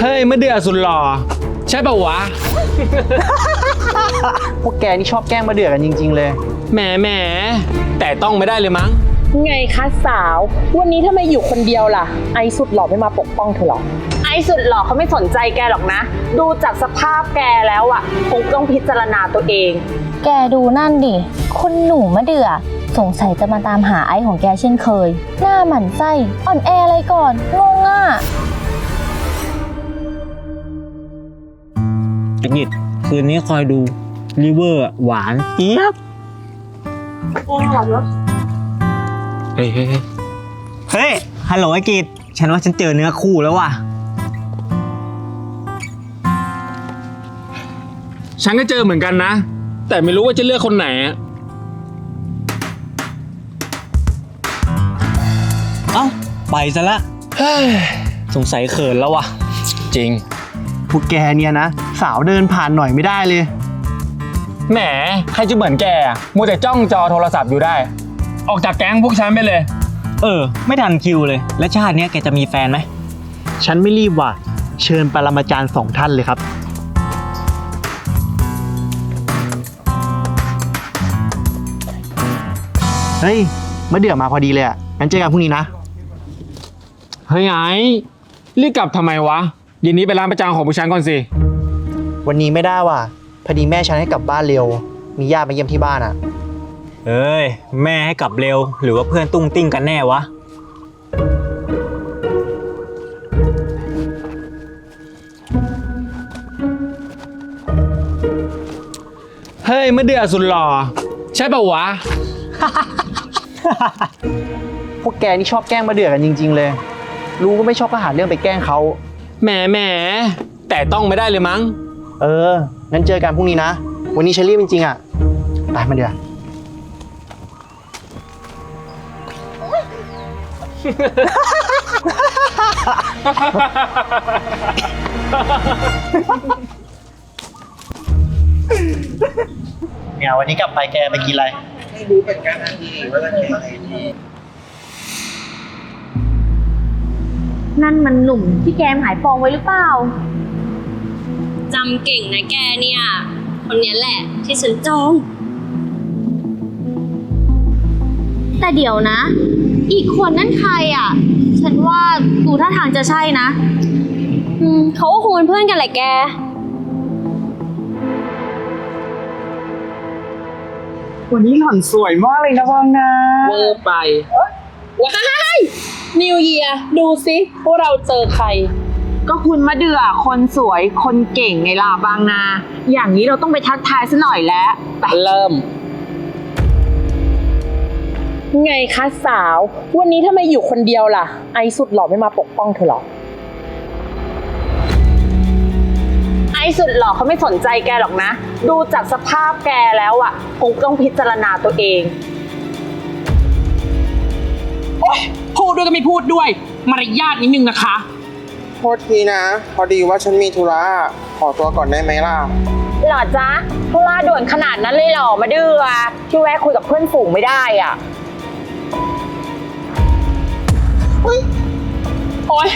เฮ้ยมะเดือสุดหล่อใช่ป่าวะ พวกแกนี่ชอบแกล้งมาเดือกันจริง ๆ เลย แหมแหมแต่ต้องไม่ได้เลยมั้ง ไงคะสาว วันนี้ทำไมอยู่คนเดียวล่ะ ไอสุดหล่อไม่มาปกป้องเธอหรอ ไอสุดหล่อเขาไม่สนใจแกหรอกนะ ดูจากสภาพแกแล้วอะคงต้องพิจารณาตัวเอง แกดูนั่นดิ คุณหนูมะเดือสงสัยจะมาตามหาไอของแกเช่นเคย หน้าหมันไส้ อ่อนแออะไรก่อน งงอะ ตะกิดคืนนี้คอยดูริเวอร์หวานเจี๊ยบเฮ้ยเฮ้ยเฮ้ยเฮ้ยฮัลโหลไอ้กิดฉันว่าฉันเจอเนื้อคู่แล้วว่ะ ฉันก็เจอเหมือนกันนะ แต่ไม่รู้ว่าจะเลือกคนไหนอะเอ้า ไปซะละ เฮ้ยสงสัยเขินแล้วว่ะ จริงพ วกแกเนี่ยนะ สาวเดินผ่านหน่อยไม่ได้เลย แหม ใครจะเหมือนแกอะมัวแต่จ้องจอโทรศัพท์อยู่ได้ ออกจากแก๊งพวกฉันไปเลย เออ ไม่ทันคิวเลย แล้วชาติเนี้ยแกจะมีแฟนไหม ฉันไม่รีบว่ะ เชิญปรมาจารย์สองท่านเลยครับ เฮ้ยมาเดือมาพอดีเลยอะงั้นเจอกันพรุ่งนี้นะ เฮ้ยไอ้รีบกลับทำไมวะ เย็นนี้ไปร้านประจำของพวกฉันก่อนสิ วันนี้ไม่ได้ว่ะพอดีแม่ฉันให้กลับบ้านเร็ว มีญาติมาเยี่ยมที่บ้านอะ เอ้ย แม่ให้กลับเร็ว หรือว่าเพื่อนตุ้งติ้งกันแน่วะ เฮ้ยมะเดือสุดหล่อ ใช่ป่าวะ พวกแกนี่ชอบแกล้งมาเดือกันจริง ๆ เลย รู้ก็ไม่ชอบก็หาเรื่องไปแกล้งเขา แหมแหมแต่ต้องไม่ได้เลยมั้ง เออ งั้นเจอกันพรุ่งนี้นะ วันนี้ฉันรีบจริงๆอะ ไปมาเดือเนี่ยวันนี้กลับไปแกไปกินอะไรนั่น มันหนุ่มที่แกมหายปองไว้หรือเปล่า จำเก่งนะแกเนี่ย คนเนี้ยแหละที่ฉันจอง แต่เดี๋ยวนะ อีกคนนั่นใครอะ ฉันว่าดูท่าทางจะใช่นะ อืมเขาก็คงเป็นเพื่อนกันแหละแก วันนี้หล่อนสวยมากเลยนะวังนะเวอร์ไป ว้าย นิวเยียดูสิว่าเราเจอใคร ก็คุณมะเดือคนสวยคนเก่งไงล่ะบางนา อย่างนี้เราต้องไปทักทายซะหน่อยแล้วไปเริ่ม ไงคะสาว วันนี้ทำไมอยู่คนเดียวล่ะ ไอสุดหล่อไม่มาปกป้องเธอหรอไอสุดหล่อเขาไม่สนใจแกหรอกนะ ดูจากสภาพแกแล้วอะคงต้องพิจารณาตัวเองโอ๊ ยพูดด้วยก็ไม่พูดด้วย มารยาทนิดนึงนะคะ โทษทีนะ พอดีว่าฉันมีธุระขอตัวก่อนได้ไหมล่ะหล่อจ๊ะธุระด่วนขนาดนั้นเลยเหรอมาเดือที่แวะคุยกับเพื่อนฝูงไม่ได้อะ โอ๊ย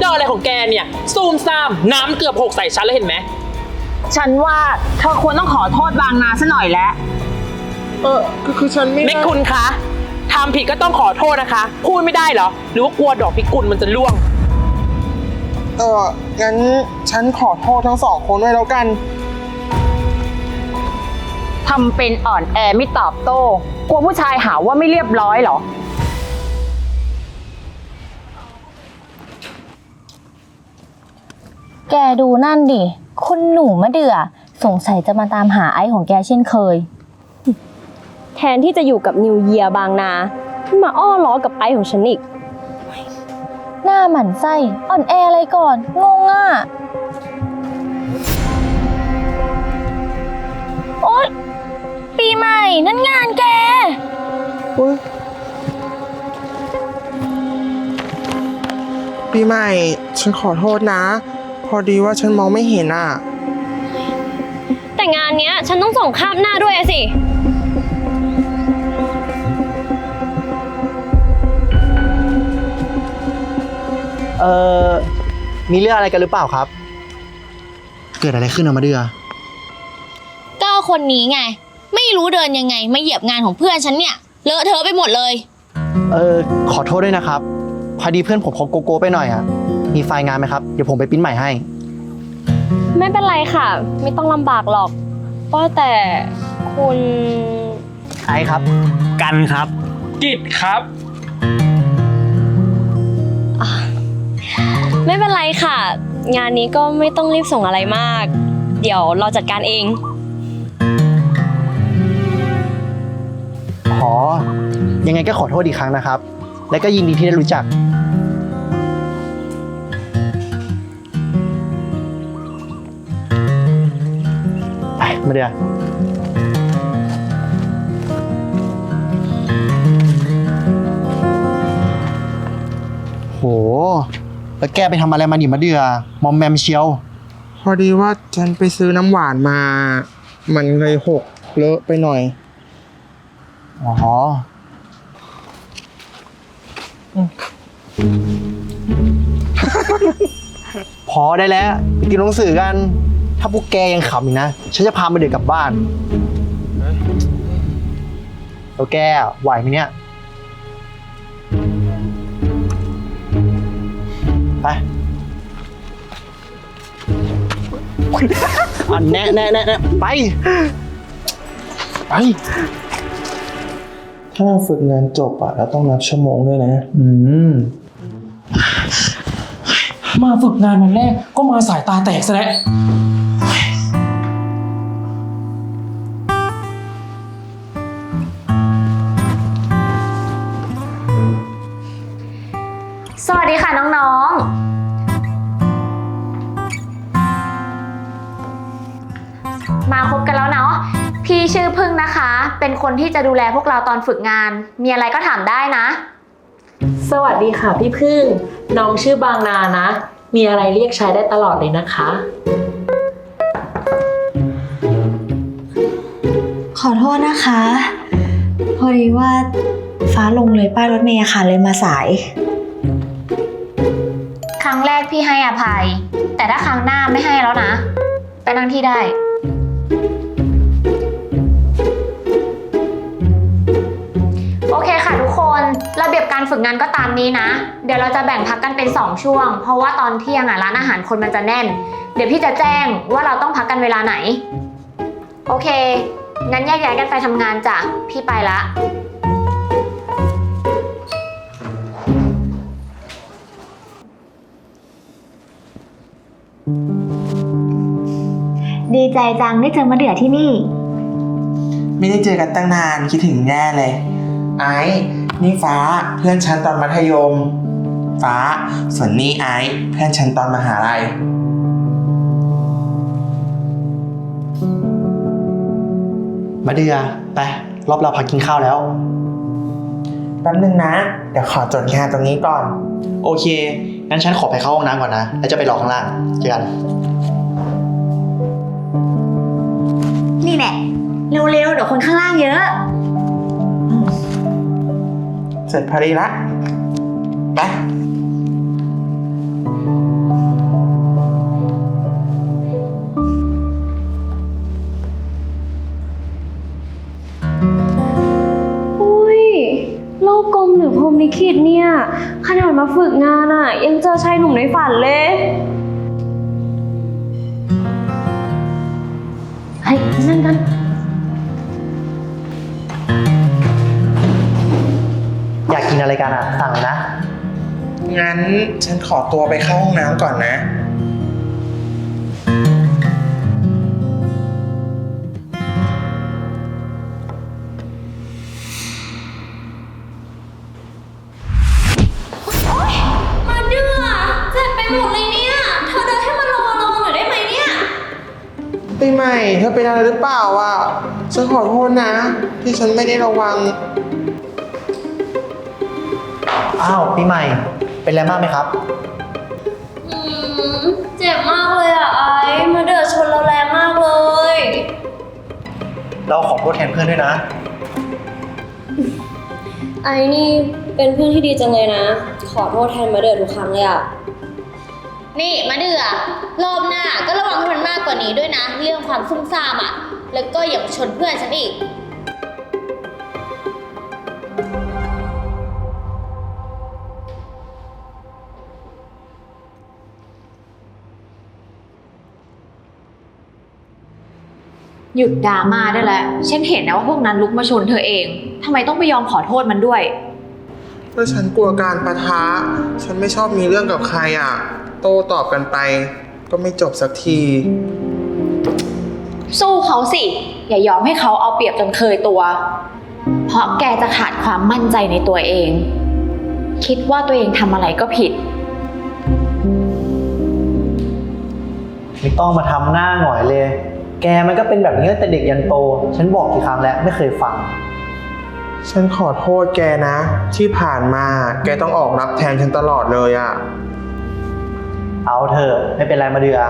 เดินอะไรของแกเนี่ย ซูมซ่าม น้ำเกือบหกใส่ฉันแล้วเห็นไหม ฉันว่าเธอควรต้องขอโทษบางนาซะหน่อยแล้ว เออคือคือฉันไม่ไม่ได้คุณคะ ทำผิดก็ต้องขอโทษนะคะ พูดไม่ได้เหรอ หรือว่ากลัวดอกพิกุลมันจะร่วง เอองั้นฉันขอโทษทั้งสองคนด้วยแล้วกัน ทำเป็นอ่อนแอไม่ตอบโต้ กลัวผู้ชายหาว่าไม่เรียบร้อยเหรอ แกดูนั่นดิ คุณหนูมะเดือสงสัยจะมาตามหาไอของแกเช่นเคย แทนที่จะอยู่กับนิวเยียบางนามาอ้อล้อกับไอของฉันอีก หน้าหมันไส้อ่อนแออะไรก่อน งงอะ โอ๊ย ปีใหม่นั่นงานแกปีใหม่ ฉันขอโทษนะ พอดีว่าฉันมองไม่เห็นอะ แต่งานเนี้ย ฉันต้องส่งคาบหน้าด้วยอะสิ เออมีเรื่องอะไรกันหรือเปล่าครับ เกิดอะไรขึ้นอะมาเดือก็คนนี้ไง ไม่รู้เดินยังไงมาเหยียบงานของเพื่อนฉันเนี่ยเลอะเทอะไปหมดเลย เออขอโทษด้วยนะครับ พอดีเพื่อนผมเขาโกโก้ไปหน่อยอะมีไฟล์งานไหมครับ เดี๋ยวผมไปปริ้นใหม่ให้ ไม่เป็นไรค่ะ ไม่ต้องลำบากหรอกว่าแต่คุณ ไอครับ กันครับ กิจครับ ไม่เป็นไรค่ะ งานนี้ก็ไม่ต้องรีบส่งอะไรมาก เดี๋ยวเราจัดการเอง ขอ ยังไงก็ขอโทษอีกครั้งนะครับ และก็ยินดีที่ได้รู้จัก ไป มาเดือโห แล้วแกไปทำอะไรมาหนิมาเดือมอมแมมเชียว พอดีว่าฉันไปซื้อน้ำหวานมา มันเลยหกเลอะไปหน่อย อ๋อพอได้แล้วไปกินหนังสือกัน ถ้าพวกแกยังขำอีกนะ ฉันจะพามาเด็กกลับบ้านแล้วแกไหวไหมเนี่ย ไปอันแน่แน่แน่แน่ไป ไป ถ้าฝึกงานจบอะแล้วต้องนับชั่วโมงด้วยนะ อืม มาฝึกงานวันแรกก็มาสายตาแตกซะแล้ว คนที่จะดูแลพวกเราตอนฝึกงาน มีอะไรก็ถามได้นะ สวัสดีค่ะพี่พึ่ง น้องชื่อบางนานะ มีอะไรเรียกใช้ได้ตลอดเลยนะคะ ขอโทษนะคะ พอดีว่าฟ้าลงเลยป้ายรถเมย์อะค่ะเลยมาสาย ครั้งแรกพี่ให้อภัย แต่ถ้าครั้งหน้าไม่ให้แล้วนะ ไปนั่งที่ได้ ระเบียบการฝึกงานก็ตามนี้นะ เดี๋ยวเราจะแบ่งพักกันเป็น 2 ช่วง เพราะว่าตอนเที่ยงอะร้านอาหารคนมันจะแน่น เดี๋ยวพี่จะแจ้งว่าเราต้องพักกันเวลาไหน โอเค งั้นแยกย้ายกันไปทำงานจ้ะ พี่ไปละ ดีใจจังได้เจอมาเดือที่นี่ ไม่ได้เจอกันตั้งนานคิดถึงแน่เลย ไอ้ นี่ฟ้าเพื่อนฉันตอนมัธยม ฟ้า ส่วนนี่ไอ้เพื่อนฉันตอนมหาลัย มาเดือไป รอบเราพักกินข้าวแล้ว แป๊บนึงนะ เดี๋ยวขอจดงานตรงนี้ก่อน โอเค งั้นฉันขอไปเข้าห้องน้ำก่อนนะ แล้วจะไปรอข้างล่างเจอกัน นี่แหละเร็วๆเดี๋ยวคนข้างล่างเยอะ เสร็จพอดีละไปอุ้ยโลกกลมหรือพรหมลิขิตเนี่ย ขนาดมาฝึกงานอะยังเจอชายหนุ่มในฝันเลยเฮ้ยนั่นกัน อยากกินอะไรกันอะสั่งเลยนะ งั้นฉันขอตัวไปเข้าห้องน้ำก่อนนะมาเดือเจ็บไปหมดเลยเนี่ย เธอเดินให้มันระวังระวังหน่อยได้ไหมเนี่ย ปีใหม่เธอเป็นอะไรหรือเปล่าอะฉันขอโทษนะ ที่ฉันไม่ได้ระวัง อ้าวปีใหม่ เป็นอะไรมากไหมครับ อืมเจ็บมากเลยอะไอ้มาเดือชนเราแรงมากเลย เราขอโทษแทนเพื่อนด้วยนะ ไอ้นี่เป็นเพื่อนที่ดีจังเลยนะ ขอโทษแทนมาเดือทุกครั้งเลยอะนี่มาเดือรอบหน้าก็ระวังให้มันมากกว่านี้ด้วยนะ เรื่องความซุ่มซ่ามอะ แล้วก็อย่ามาชนเพื่อนฉันอีก หยุดดราม่าได้แล้วฉันเห็นนะว่าพวกนั้นลุกมาชนเธอเองทำไมต้องไปยอมขอโทษมันด้วยก็ฉันกลัวการประทะ ฉันไม่ชอบมีเรื่องกับใครอะ โต้ตอบกันไป ก็ไม่จบสักที สู้เขาสิ อย่ายอมให้เขาเอาเปรียบจนเคยตัว เพราะแกจะขาดความมั่นใจในตัวเอง คิดว่าตัวเองทำอะไรก็ผิด ไม่ต้องมาทำหน้าหงอยเลย แกมันก็เป็นแบบนี้ตั้งแต่เด็กยันโต ฉันบอกกี่ครั้งแล้วไม่เคยฟัง ฉันขอโทษแกนะ ที่ผ่านมาแกต้องออกรับแทนฉันตลอดเลยอะเอาเถอะไม่เป็นไรมาเดือ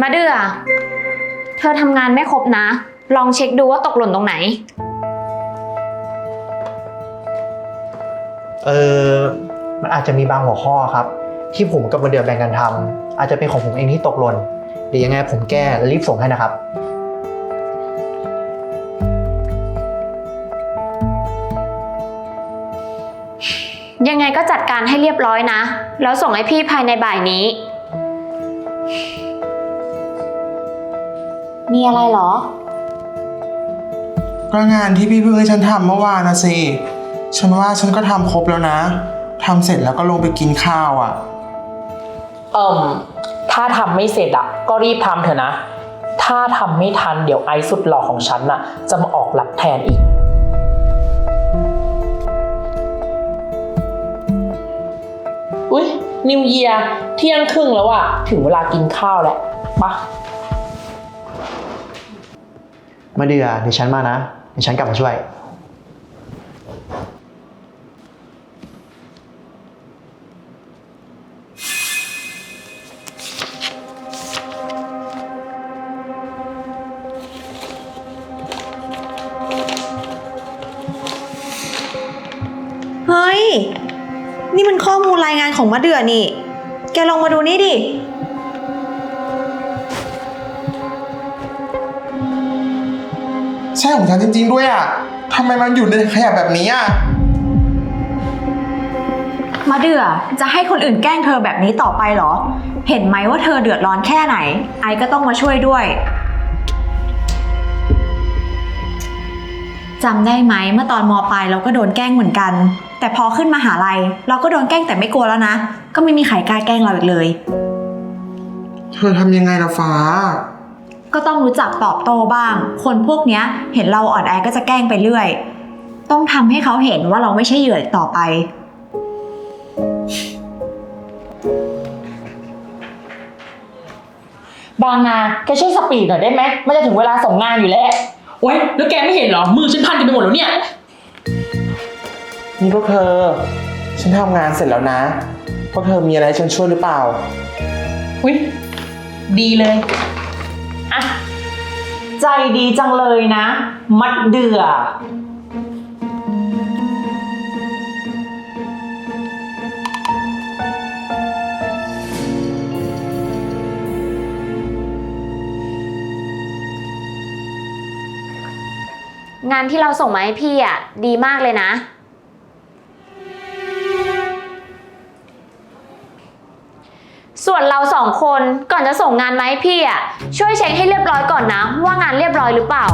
มาเดือ เธอทำงานไม่ครบนะ ลองเช็คดูว่าตกหล่นตรงไหน เออมันอาจจะมีบางหัวข้อครับ ที่ผมกับมาเดือแบ่งกันทำอาจจะเป็นของผมเองที่ตกหล่นเดี๋ยวยังไงผมแก้แล้วรีบส่งให้นะครับ ยังไงก็จัดการให้เรียบร้อยนะ แล้วส่งให้พี่ภายในบ่ายนี้ มีอะไรเหรอ ก็งานที่พี่เพิ่งให้ฉันทำเมื่อวานนะสิ ฉันว่าฉันก็ทำครบแล้วนะทำเสร็จแล้วก็ลงไปกินข้าวอะ เอิ่มถ้าทำไม่เสร็จอะก็รีบทำเถอะนะ ถ้าทำไม่ทันเดี๋ยวไอซ์สุดหล่อของฉันน่ะ จะมาออกรับแทนอีก อุ๊ย นิวเยียเที่ยงครึ่งแล้วอะถึงเวลากินข้าวแล้วปะมาเดือเดี๋ยวฉันมานะเดี๋ยวฉันกลับมาช่วย นี่มันข้อมูลรายงานของมะเดือนี่ แกลองมาดูนี่ดิ ใช่ของฉันจริง ๆ ด้วยอะทำไมมันอยู่ในขยะแบบนี้อะ มาเดือจะให้คนอื่นแกล้งเธอแบบนี้ต่อไปเหรอ เห็นไหมว่าเธอเดือดร้อนแค่ไหน ไอก็ต้องมาช่วยด้วย จำได้ไหมเมื่อตอนมปลายเราก็โดนแกล้งเหมือนกัน แต่พอขึ้นมหาลัย เราก็โดนแกล้งแต่ไม่กลัวแล้วนะ ก็ไม่มีใครกล้าแกล้งเราอีกเลย เธอทำยังไงล่ะฟ้า ก็ต้องรู้จักตอบโต้บ้าง คนพวกเนี้ย เห็นเราอ่อนแอก็จะแกล้งไปเรื่อย ต้องทำให้เขาเห็นว่าเราไม่ใช่เหยื่ออีกต่อไป บางนา แกช่วยสปีดหน่อยได้ไหม มันจะถึงเวลาส่งงานอยู่แล้ว โอ๊ย แล้วแกไม่เห็นเหรอ มือฉันพันกันไปหมดแล้วเนี่ย นี่พวกเธอ ฉันทำงานเสร็จแล้วนะ พวกเธอมีอะไรให้ฉันช่วยหรือเปล่า อุ๊ย ดีเลย อะ ใจดีจังเลยนะ มัดเดือ งานที่เราส่งมาให้พี่อะ ดีมากเลยนะ ส่วนเราสองคนก่อนจะส่งงานมาให้พี่อะ ช่วยเช็คให้เรียบร้อยก่อนนะ ว่างานเรียบร้อยหรือเปล่า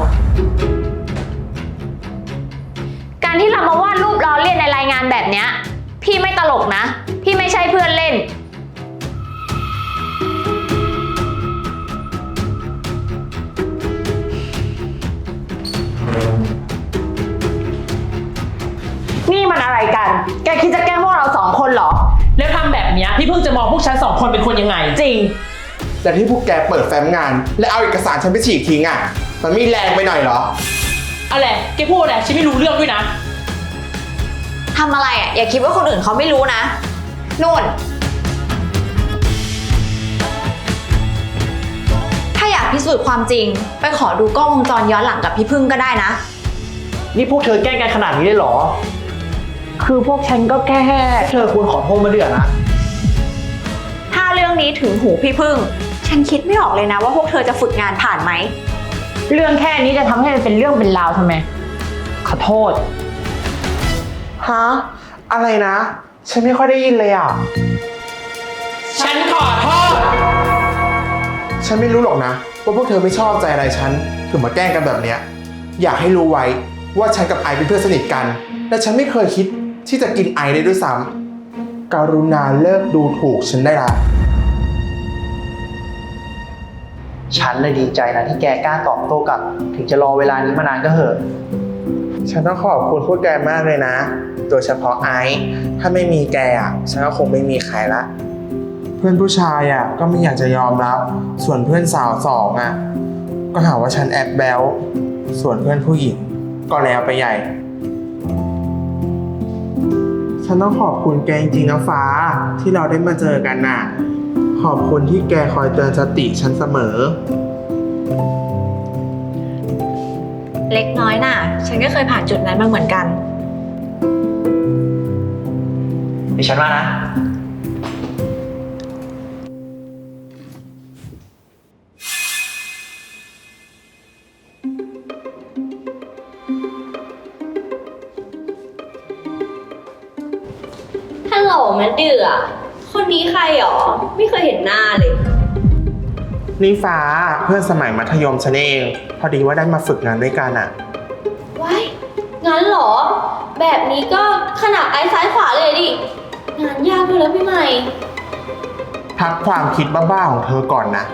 การที่เรามาวาดรูปล้อเลียนในรายงานแบบเนี้ย พี่ไม่ตลกนะ พี่ไม่ใช่เพื่อนเล่น คนเป็นคนยังไง จริง แต่ที่พวกแกเปิดแฟ้มงาน และเอาเอกสารฉันไปฉีกทิ้งอะ มันไม่แรงไปหน่อยเหรอ อะไรแกพูดอะไรฉันไม่รู้เรื่องด้วยนะ ทำอะไรอะ อย่าคิดว่าคนอื่นเขาไม่รู้นะ นู่น ถ้าอยากพิสูจน์ความจริง ไปขอดูกล้องวงจรย้อนหลังกับพี่พึ่งก็ได้นะ นี่พวกเธอแกล้งกันขนาดนี้เลยเหรอ คือพวกฉันก็แค่ เธอควรขอโทษมาเดือนะถ้าเรื่องนี้ถึงหูพี่พึ่ง ฉันคิดไม่ออกเลยนะว่าพวกเธอจะฝึกงานผ่านไหม เรื่องแค่นี้จะทำให้มันเป็นเรื่องเป็นราวทำไม ขอโทษ ฮะ อะไรนะ ฉันไม่ค่อยได้ยินเลยอะ ฉันขอโทษ ฉันไม่รู้หรอกนะ ว่าพวกเธอไม่ชอบใจอะไรฉันถึงมาแกล้งกันแบบเนี้ย อยากให้รู้ไว้ว่าฉันกับไอเป็นเพื่อนสนิทกัน และฉันไม่เคยคิดที่จะกินไอได้ด้วยซ้ำการุณาเลิกดูถูกฉันได้ละ ฉันเลยดีใจนะที่แกกล้าตอบโต้กลับ ถึงจะรอเวลานี้มานานก็เหอะ ฉันต้องขอบคุณพวกแกมากเลยนะ โดยเฉพาะไอซ์ ถ้าไม่มีแกอะ ฉันก็คงไม่มีใครละ เพื่อนผู้ชายอะก็ไม่อยากจะยอมรับ ส่วนเพื่อนสาวสองอะ ก็หาว่าฉันแอบแบลส่วนเพื่อนผู้หญิง ก็แล้วไปใหญ่ ฉันต้องขอบคุณแกจริงๆนะฟ้าที่เราได้มาเจอกันน่ะ ขอบคุณที่แกคอยเตือนสติฉันเสมอ เล็กน้อยน่ะ ฉันก็เคยผ่านจุดนั้นมาเหมือนกัน ดิฉันว่านะ ฮัลโหลแม่เดือค นนี้ใครหรอ ไม่เคยเห็นหน้าเลย นี่ฟ้าเพื่อนสมัยมัธยมฉันเอง พอดีว่าได้มาฝึกงานด้วยกันอะว้ายงั้นเหรอ แบบนี้ก็ขนาดไอ้ซ้ายขวาเลยดิ งานยากด้วยแล้วพี่ใหม่ พักความคิดบ้าๆของเธอก่อนนะ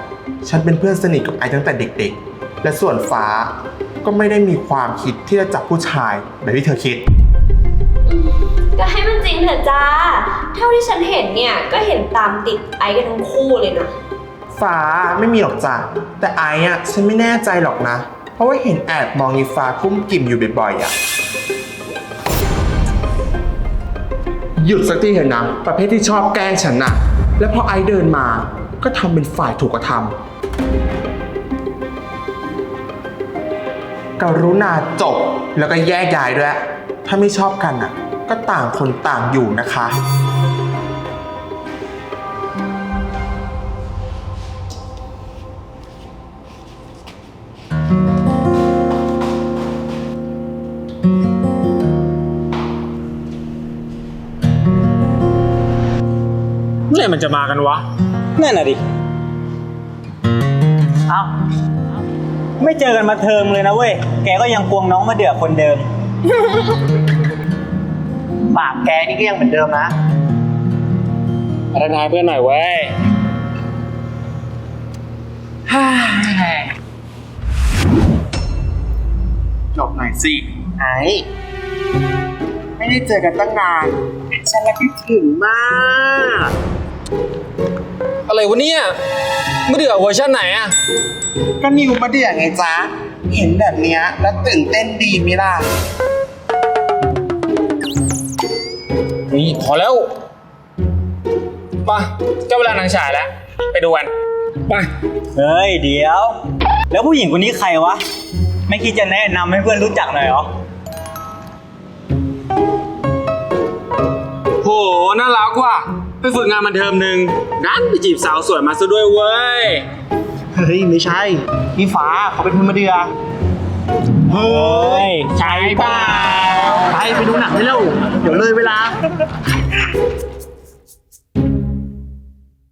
ฉันเป็นเพื่อนสนิทกับไอตั้งแต่เด็กๆ และส่วนฟ้าก็ไม่ได้มีความคิดที่จะจับผู้ชายแบบที่เธอคิด ก็ให้มันจริงเถอะจ้า เท่าที่ฉันเห็นเนี่ย ก็เห็นตามติดไอ้กันทั้งคู่เลยนะ ฟ้าไม่มีหรอกจ้ะแต่ไออะฉันไม่แน่ใจหรอกนะ เพราะว่าเห็นแอบมองยีฟ้ากุ้มกิ่มอยู่บ่อยๆอะหยุดสักทีเถอะนะประเภทที่ชอบแกล้งฉันน่ะ แล้วพอไอเดินมา ก็ทำเป็นฝ่ายถูกกระทำกรุณาจบแล้วก็แยกย้ายด้วย ถ้าไม่ชอบกันอะ ก็ต่างคนต่างอยู่นะคะ เมื่อไหร่มันจะมากันวะ นั่นน่ะดิ เอ้า ไม่เจอกันมาเทอมเลยนะเว้ย แกก็ยังควงน้องมาเดือคนเดิม ปากแกนี่ก็ยังเหมือนเดิมนะ พัฒนาเพื่อนหน่อยเว้ย จบหน่อยสิไอไม่ได้เจอกันตั้งนาน ฉันละคิดถึงมาก อะไรวะเนี่ยเมื่อเดือเวอร์ชันไหนอะก็นิวมาเดือไงจ๊ะ เห็นแบบเนี้ยแล้วตื่นเต้นดีไหมล่ะ นี่พอแล้วไปะเจ้าเวลาหนังฉายแล้ว ไปดูกันไปเฮ้ยเดี๋ยว แล้วผู้หญิงคนนี้ใครวะ ไม่คิดจะแนะนำให้เพื่อนรู้จักหน่อยเหรอ โหน่ารักว่ะไปฝึกงานมันเทอมหนึ่งดันไปจีบสาวสวยมาซะด้วยเว้ย เฮ้ย ไม่ใช่ พี่ฟ้าเขาเป็นเพื่อนมาเดือ เฮ้ย ใช่เปล่าไปไปดูหนังได้แล้ว เดี๋ยวเลยเวลา